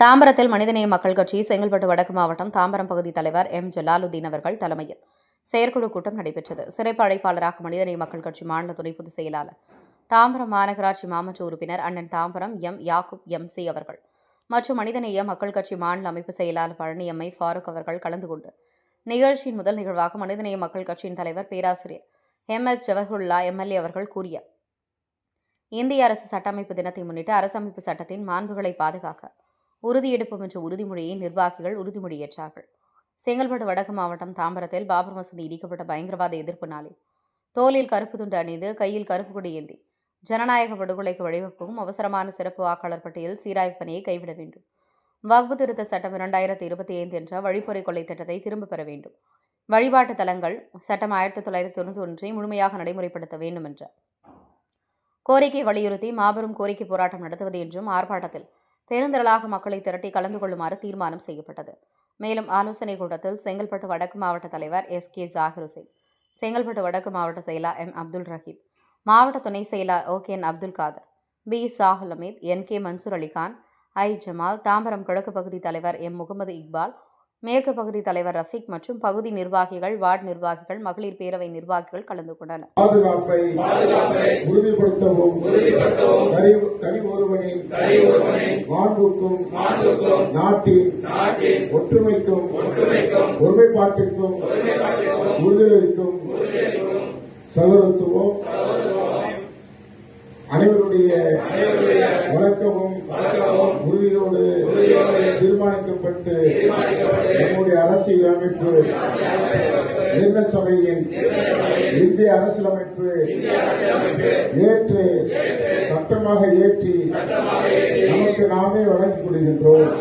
தாம்பரத்தில் மனிதநேய மக்கள் கட்சி செங்கல்பட்டு வடக்கு மாவட்டம் தாம்பரம் பகுதி தலைவர் எம். ஜலாலுதீன் அவர்கள் தலைமையில் செயற்குழு கூட்டம் நடைபெற்றது. சிறப்பு அழைப்பாளராக மனிதநேய மக்கள் கட்சி மாநில துணை பொதுச் செயலாளர் தாம்பரம் மாநகராட்சி மாமன்ற உறுப்பினர் அண்ணன் Tambaram M. Yakub M. C. அவர்கள் மற்றும் மனிதநேய மக்கள் கட்சி மாநில அமைப்பு செயலாளர் பழனியம்மை ஃபாரூக் அவர்கள் கலந்து கொண்டு நிகழ்ச்சியின் முதல் நிகழ்வாக மனிதநேய மக்கள் கட்சியின் தலைவர் பேராசிரியர் எம். எஸ் ஜவஹர்லா எம்எல்ஏ அவர்கள் கூறிய இந்திய அரசு சட்டமைப்பு தினத்தை முன்னிட்டு அரசமைப்பு சட்டத்தின் மாண்புகளை பாதுகாக்க உறுதியெடுப்போம் என்ற உறுதிமொழியை நிர்வாகிகள் உறுதிமொழியேற்றார்கள் செங்கல்பட்டு வடக்கு மாவட்டம் தாம்பரத்தில் பாபர் மசூதி இடிக்கப்பட்ட பயங்கரவாத எதிர்ப்பு நாளில் தோலில் கருப்பு துண்டு அணிந்து கையில் கருப்பு கொடி ஏந்தி. ஜனநாயக படுகொலைக்கு வழிவகுக்கும் அவசரமான சிறப்பு வாக்காளர் பட்டியல் சீராய்வு பணியை கைவிட வேண்டும். வக்பு திருத்த சட்டம் இரண்டாயிரத்தி இருபத்தி ஐந்து என்ற வழிப்பறை கொள்ளை திட்டத்தை திரும்பப் பெற வேண்டும். வழிபாட்டு தலங்கள் சட்டம் ஆயிரத்தி தொள்ளாயிரத்தி தொண்ணூற்றி ஒன்றை முழுமையாக நடைமுறைப்படுத்த வேண்டும் என்ற கோரிக்கை வலியுறுத்தி மாபெரும் கோரிக்கை போராட்டம் நடத்துவது என்றும் ஆர்ப்பாட்டத்தில் பெருந்திரளாக மக்களை திரட்டி கலந்து கொள்ளுமாறு தீர்மானம் செய்யப்பட்டது. மேலும் ஆலோசனைக் கூட்டத்தில் செங்கல்பட்டு வடக்கு மாவட்ட தலைவர் எஸ். கே. ஜாகிர் ஹுசைன் செங்கல்பட்டு வடக்கு மாவட்ட செயலர் எம். அப்துல் ரஹீம் மாவட்ட துணை செயலர் O. K. N. Abdul Khader P. Shahul Hameed N. K. Mansoor Alikhan I. Jamal Tambaram கிழக்கு பகுதி தலைவர் எம். முகமது இக்பால் மேற்கு பகுதி தலைவர் ரஃபீக் மற்றும் பகுதி நிர்வாகிகள் வார்டு நிர்வாகிகள் மகளிர் பேரவை நிர்வாகிகள் கலந்து கொண்டனர். பாதுகாப்பை உறுதிப்படுத்தவும் தனி தனி ஒருவனின் மாண்புக்கும் நாட்டின் ஒற்றுமைக்கும் ஒருமைப்பாட்டிற்கும் உறுதியளிக்கும் சகோதரத்துவம் அனைவருடைய வணக்கமும் உறுதியோடு தீர்மானிக்கப்பட்டு நம்முடைய அரசியல் அமைப்பு நிர்ணய சபையின் இந்திய அரசியலமைப்பு ஏற்று சட்டமாக ஏற்றி நமக்கு நாமே வழங்கிக் கொள்கின்றோம்.